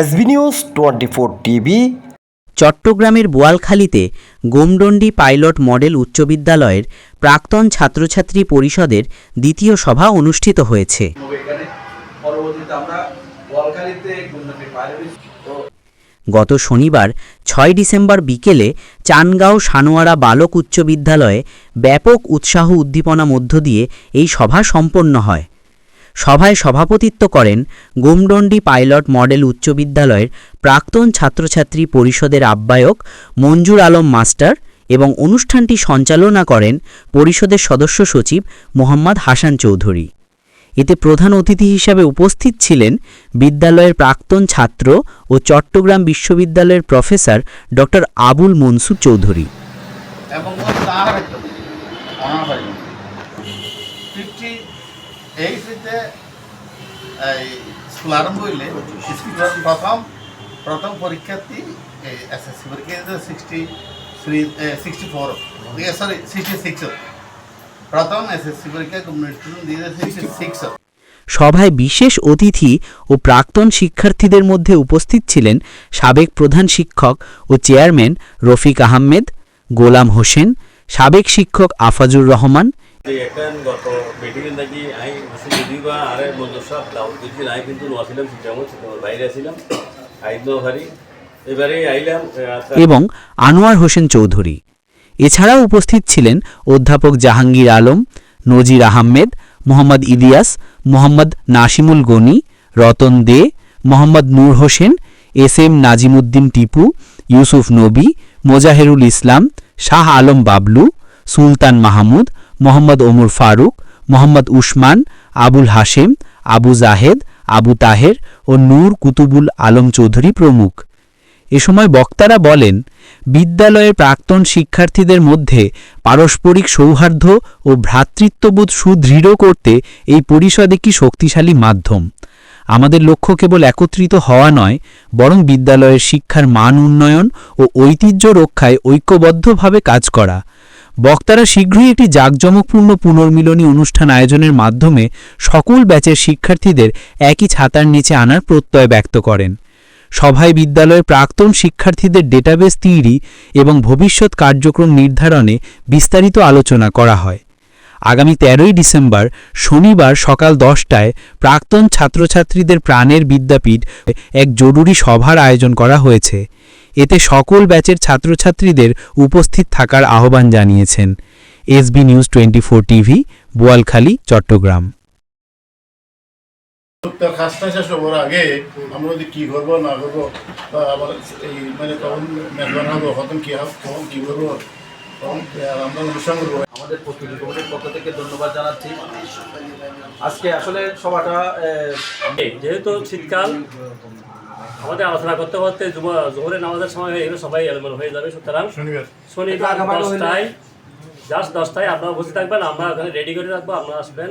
SB news twenty four TV চট্টগ্রামের বোয়ালখালীতে গোমডন্ডি pilot model উচ্চ বিদ্যালয়ের প্রাক্তন ছাত্রছাত্রী পরিষদের দ্বিতীয় সভা অনুষ্ঠিত হয়েছে। গত শনিবার, ছয় ডিসেম্বর বিকেলে চানগাঁও সানোয়ারা বালক উচ্চ বিদ্যালয়ে ব্যাপক উৎসাহ উদ্দীপনা মধ্য দিয়ে এই সভা সম্পন্ন হয়। সভায় সভাপতিত্ব করেন গোমডন্ডি পাইলট মডেল উচ্চ বিদ্যালয়ের প্রাক্তন ছাত্রছাত্রী পরিষদের আহ্বায়ক মঞ্জুর আলম মাস্টার এবং অনুষ্ঠানটি সঞ্চালনা করেন পরিষদের সদস্য সচিব মোহাম্মদ হাসান চৌধুরী। এতে প্রধান অতিথি হিসাবে উপস্থিত ছিলেন বিদ্যালয়ের প্রাক্তন ছাত্র ও চট্টগ্রাম বিশ্ববিদ্যালয়ের প্রফেসর ডক্টর আবুল মনসুর চৌধুরী। প্রথম পরীক্ষার্থী এসএসসি পরীক্ষা sixty three sixty four sorry sixty six প্রথম এসএসসি পরীক্ষা কমিউনিটি দিয়ে সিক্স সভায় বিশেষ অতিথি ও প্রাক্তন শিক্ষার্থীদের মধ্যে উপস্থিত ছিলেন সাবেক প্রধান শিক্ষক ও চেয়ারম্যান রফিক আহমেদ গোলাম হোসেন সাবেক শিক্ষক আফাজুর রহমান। এবং আনোয়ার হোসেন চৌধুরী। এছাড়াও উপস্থিত ছিলেন অধ্যাপক জাহাঙ্গীর আলম, নজির আহমেদ, মোহাম্মদ ইদিয়াস মোহাম্মদ নাসিমুল গনি, রতন দে, মোহাম্মদ নূর হোসেন, এস এম নাজিমুদ্দিন টিপু, ইউসুফ নবী, মোজাহেরুল ইসলাম, শাহ আলম বাবলু, সুলতান মাহমুদ, মোহাম্মদ ওমর ফারুক, মোহাম্মদ উসমান, আবুল হাশেম, আবু জাহেদ, আবু তাহের ও নূর কুতুবুল আলম চৌধুরী প্রমুখ। এ সময় বক্তারা বলেন, বিদ্যালয়ের প্রাক্তন শিক্ষার্থীদের মধ্যে পারস্পরিক সৌহার্দ্য ও ভ্রাতৃত্ববোধ সুদৃঢ় করতে এই পরিষদ একটি শক্তিশালী মাধ্যম? আমাদের লক্ষ্য কেবল একত্রিত হওয়া নয়, বরং বিদ্যালয়ের শিক্ষার মান উন্নয়ন ও ঐতিহ্য রক্ষায় ঐক্যবদ্ধভাবে কাজ করা। বক্তারা শীঘ্রই একটি জাঁকজমকপূর্ণ পুনর্মিলনী অনুষ্ঠান আয়োজনের মাধ্যমে সকল ব্যাচের শিক্ষার্থীদের একই ছাতার নিচে আনার প্রত্যয় ব্যক্ত করেন। সভায় বিদ্যালয়ের প্রাক্তন শিক্ষার্থীদের ডেটাবেস তৈরি এবং ভবিষ্যৎ কার্যক্রম নির্ধারণে বিস্তারিত আলোচনা করা হয়। আগামী তেরোই ডিসেম্বর শনিবার সকাল দশটায় প্রাক্তন ছাত্রছাত্রীদের প্রাণের বিদ্যাপীঠ এক জরুরি সভার আয়োজন করা হয়েছে। এতে সকল ব্যাচের ছাত্রছাত্রীদের উপস্থিত থাকার আহ্বান জানিয়েছেন। SB news twenty four TV, Boalkhali, Chittagong. তার কাজটা শেষ হবার আগে আমরা যদি কি করব না করব বা আবার এই মানে তখন হব কখন কি হবে কখন কি করব তখন আমরা অনুষ্ঠান করব আমাদের প্রস্তুতি কমিটির পক্ষ থেকে ধন্যবাদ জানাচ্ছি। আজকে আসলে সভাটা যেহেতু শীতকাল আমাদের আলোচনা করতে করতে জোহরের নামাজের সময় হয়ে গেলে সবাই এলোমেলো হয়ে যাবে। সুতরাং শনিবার। শনিবার দশটায় জাস্ট দশটায় আপনারা বসে থাকবেন আমরা ওখানে রেডি করে রাখব আপনারা আসবেন।